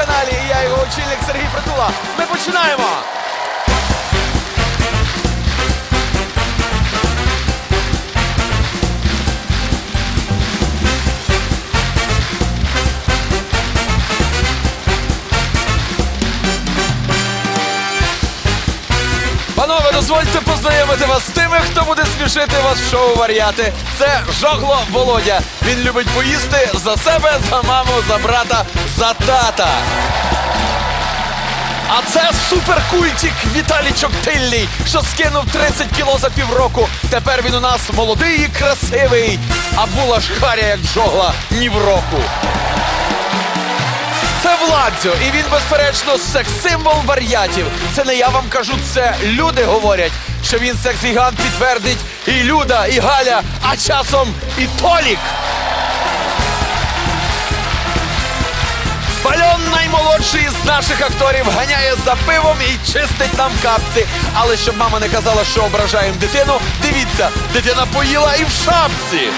каналі. І я його очільник Сергій Притула. Ми починаємо. Панове, дозвольте познайомити вас з тими, хто буде смішити вас в шоу варіати. Це Жогло Володя. Він любить поїсти за себе, за маму, за брата, за тата. А це суперкультик Віталій Чоктильний, що скинув 30 кіло за півроку. Тепер він у нас молодий і красивий. А була ж харя, як жогла, ні в року. Це Владзо, і він, безперечно, секс-символ варіатів. Це не я вам кажу, це люди говорять, що він секс-гігант підтвердить і Люда, і Галя, а часом і Толік. Бальон наймолодший з наших акторів ганяє за пивом і чистить нам капці. Але щоб мама не казала, що ображаємо дитину, дивіться, дитина поїла і в шапці.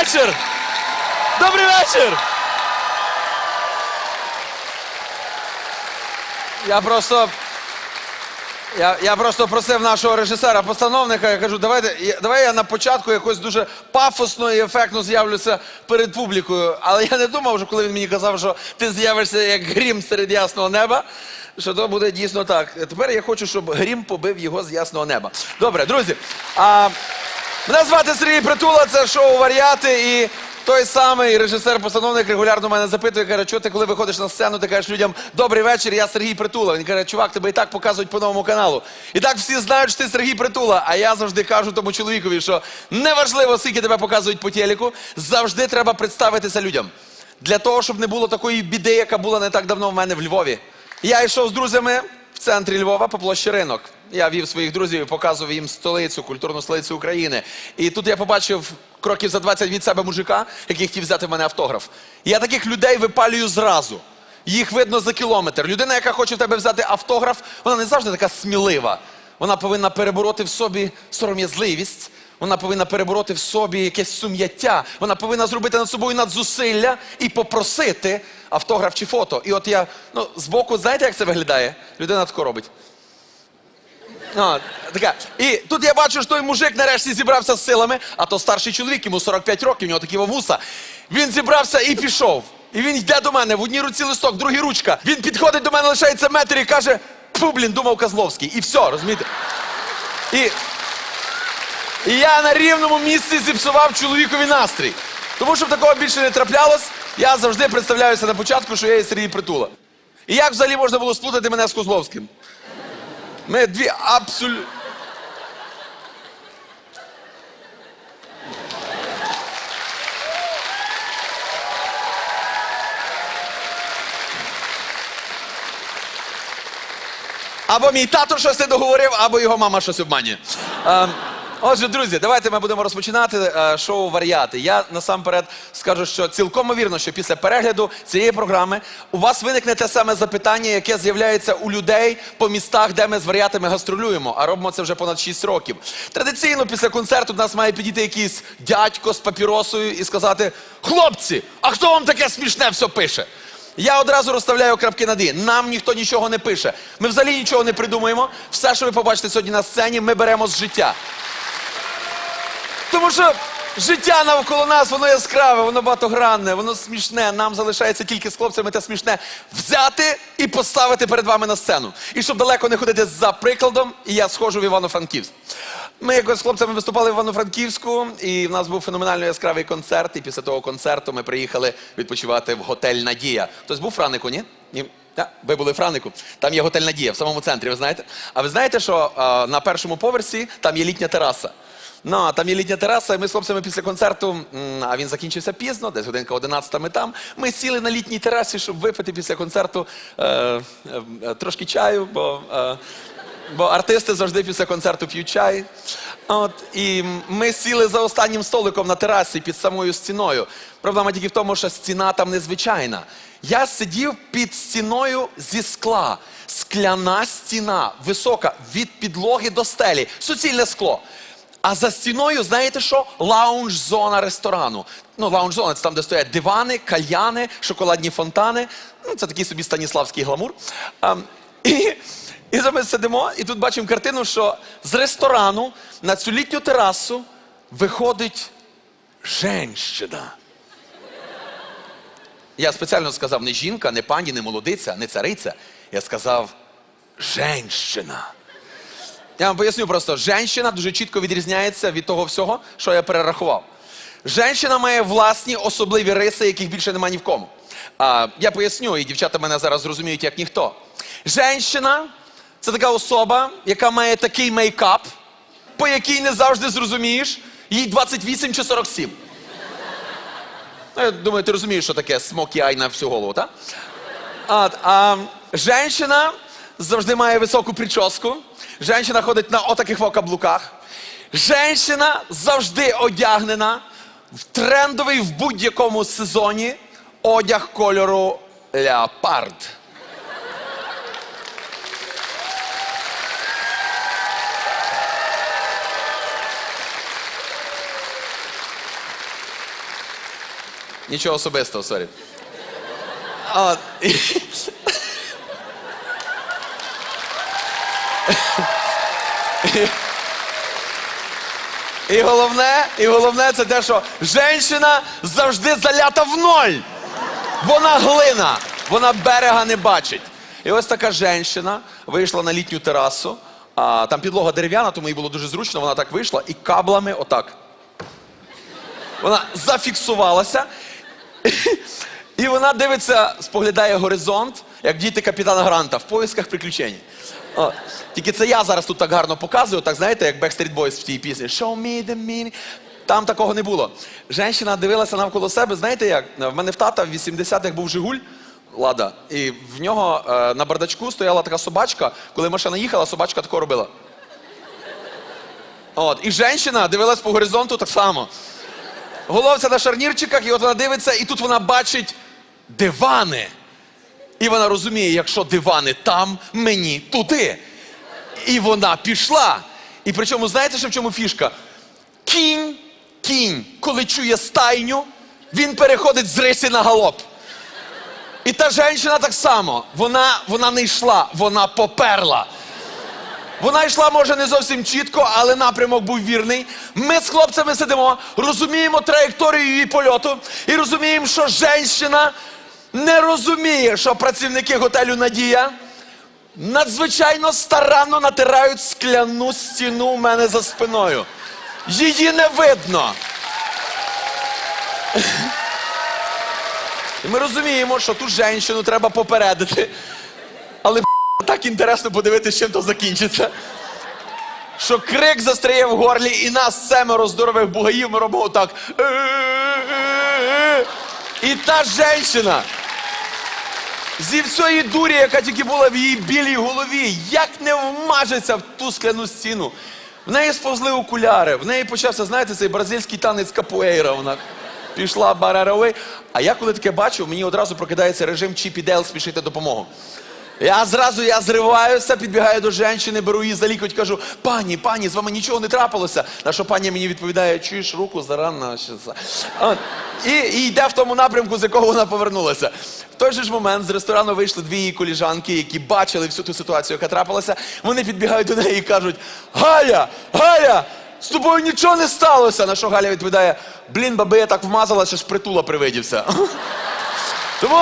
Вечір! Добрий вечір! Я просто. Я, я просто просив нашого режисера, постановника, я кажу, давайте, я- давай я на початку якось дуже пафосно і ефектно з'явлюся перед публікою. Але я не думав, що коли він мені казав, що ти з'явишся як грім серед ясного неба, що то буде дійсно так. Тепер я хочу, щоб грім побив його з ясного неба. Добре, друзі. А, Мене звати Сергій Притула, це шоу Варіати. І той самий режисер-постановник регулярно мене запитує, каже, що ти, коли виходиш на сцену, ти кажеш людям Добрий вечір, я Сергій Притула. Він каже, чувак, тебе і так показують по новому каналу. І так всі знають, що ти Сергій Притула. А я завжди кажу тому чоловікові, що неважливо, скільки тебе показують по телеку, завжди треба представитися людям. Для того, щоб не було такої біди, яка була не так давно в мене в Львові. Я йшов з друзями центрі Львова по площі ринок. Я вів своїх друзів і показував їм столицю, культурну столицю України. І тут я побачив кроків за 20 від себе мужика, який хотів взяти в мене автограф. Я таких людей випалюю зразу. Їх видно за кілометр. Людина, яка хоче в тебе взяти автограф, вона не завжди така смілива. Вона повинна перебороти в собі сором'язливість. Вона повинна перебороти в собі якесь сум'яття. Вона повинна зробити над собою надзусилля і попросити автограф чи фото. І от я, ну, збоку, знаєте, як це виглядає? Людина тако робить. А, така. І тут я бачу, що той мужик нарешті зібрався з силами, а то старший чоловік, йому 45 років, у нього такі вуса. Він зібрався і пішов. І він йде до мене в одній руці листок, в другій ручка. Він підходить до мене, лишається метр і каже: Пу, блін, думав Козловський. І все, розумієте? І, і я на рівному місці зіпсував чоловікові настрій. Тому щоб такого більше не траплялось, я завжди представляюся на початку, що я є Сергій Притула. І як взагалі можна було сплутати мене з Козловським? Ми дві абсолютно. Або мій тато щось не договорив, або його мама щось обманює. Отже, друзі, давайте ми будемо розпочинати е, шоу Варіати. Я насамперед скажу, що цілком вірно, що після перегляду цієї програми у вас виникне те саме запитання, яке з'являється у людей по містах, де ми з варіатами гастролюємо, а робимо це вже понад 6 років. Традиційно після концерту до нас має підійти якийсь дядько з папіросою і сказати: хлопці, а хто вам таке смішне все пише? Я одразу розставляю крапки над «і». Нам ніхто нічого не пише. Ми взагалі нічого не придумуємо. Все, що ви побачите сьогодні на сцені, ми беремо з життя. Тому що життя навколо нас, воно яскраве, воно багатогранне, воно смішне. Нам залишається тільки з хлопцями те смішне взяти і поставити перед вами на сцену. І щоб далеко не ходити за прикладом, я схожу в Івано-Франківськ. Ми якось з хлопцями виступали в Івано-Франківську, і в нас був феноменально яскравий концерт. І після того концерту ми приїхали відпочивати в готель Надія. Хтось був в Франику, ні? Ні. Ви були в Франику. Там є готель Надія в самому центрі, ви знаєте? А ви знаєте, що а, на першому поверсі там є літня тераса. Ну, а там є літня тераса, і ми з хлопцями після концерту, а він закінчився пізно, десь годинка 11 ми там. Ми сіли на літній терасі, щоб випити після концерту е, е, трошки чаю, бо. Е, Бо артисти завжди після концерту п'ють чай. От, і ми сіли за останнім столиком на терасі під самою стіною. Проблема тільки в тому, що стіна там незвичайна. Я сидів під стіною зі скла. Скляна стіна, висока, від підлоги до стелі, суцільне скло. А за стіною, знаєте що? Лаунж-зона ресторану. Ну, лаунж-зона це там, де стоять дивани, кальяни, шоколадні фонтани. Ну, це такий собі станіславський гламур. А, і, і ми сидимо, і тут бачимо картину, що з ресторану на цю літню терасу виходить женщина. Я спеціально сказав не жінка, не пані, не молодиця, не цариця. Я сказав женщина. Я вам поясню просто, женщина дуже чітко відрізняється від того всього, що я перерахував. Женщина має власні особливі риси, яких більше немає ні в кому. А, я поясню, і дівчата мене зараз зрозуміють як ніхто. Женщина це така особа, яка має такий мейкап, по якій не завжди зрозумієш, їй 28 чи 47. Ну, я думаю, ти розумієш, що таке смокі ай на всю голову, так? А, а женщина завжди має високу прическу. Женщина ходить на отаких каблуках. Женщина завжди одягнена в трендовий в будь-якому сезоні одяг кольору леопард. Нічого особистого, сорі. І головне, і головне це те, що женщина завжди залята в ноль. Вона глина, вона берега не бачить. І ось така женщина вийшла на літню терасу, а там підлога дерев'яна, тому їй було дуже зручно. Вона так вийшла і каблами отак. Вона зафіксувалася. І вона дивиться, споглядає горизонт, як діти капітана Гранта в поисках приключень. О, тільки це я зараз тут так гарно показую, так знаєте, як Backstreet Boys в тій пісні. Show me the meaning. Там такого не було. Женщина дивилася навколо себе. Знаєте як? В мене в тата в 80-х був Жигуль. Лада, і в нього е, на бардачку стояла така собачка. Коли машина їхала, собачка тако робила. От, і женщина дивилась по горизонту так само. Головця на шарнірчиках, і от вона дивиться, і тут вона бачить дивани. І вона розуміє, якщо дивани там, мені туди. І вона пішла. І причому, знаєте, що в чому фішка? Кінь, кінь, коли чує стайню, він переходить з риси на галоп. І та жінка так само. Вона, вона не йшла, вона поперла. Вона йшла, може, не зовсім чітко, але напрямок був вірний. Ми з хлопцями сидимо, розуміємо траєкторію її польоту і розуміємо, що жінка не розуміє, що працівники готелю Надія надзвичайно старанно натирають скляну стіну у мене за спиною. Її не видно. І ми розуміємо, що ту жінку треба попередити. Але так інтересно подивитися, чим то закінчиться. Що крик застряє в горлі, і нас семеро здорових бугаїв, ми робимо так. І та жінка зі всієї дурі, яка тільки була в її білій голові, як не вмажеться в ту скляну стіну. В неї сповзли окуляри, в неї почався, знаєте, цей бразильський танець капуейра. Вона пішла бараравей. А я коли таке бачу, мені одразу прокидається режим Чіпі Дейл спішити допомогу. Я зразу я зриваюся, підбігаю до жінки, беру її за лікоть, кажу, пані, пані, з вами нічого не трапилося. На що пані мені відповідає, чуєш руку зарано. Що це?» От. І, і йде в тому напрямку, з якого вона повернулася. В той же ж момент з ресторану вийшли дві її коліжанки, які бачили всю ту ситуацію, яка трапилася. Вони підбігають до неї і кажуть: Галя, Галя! З тобою нічого не сталося. На що Галя відповідає: блін, баби, я так вмазалася, що ж притула привидівся. Тому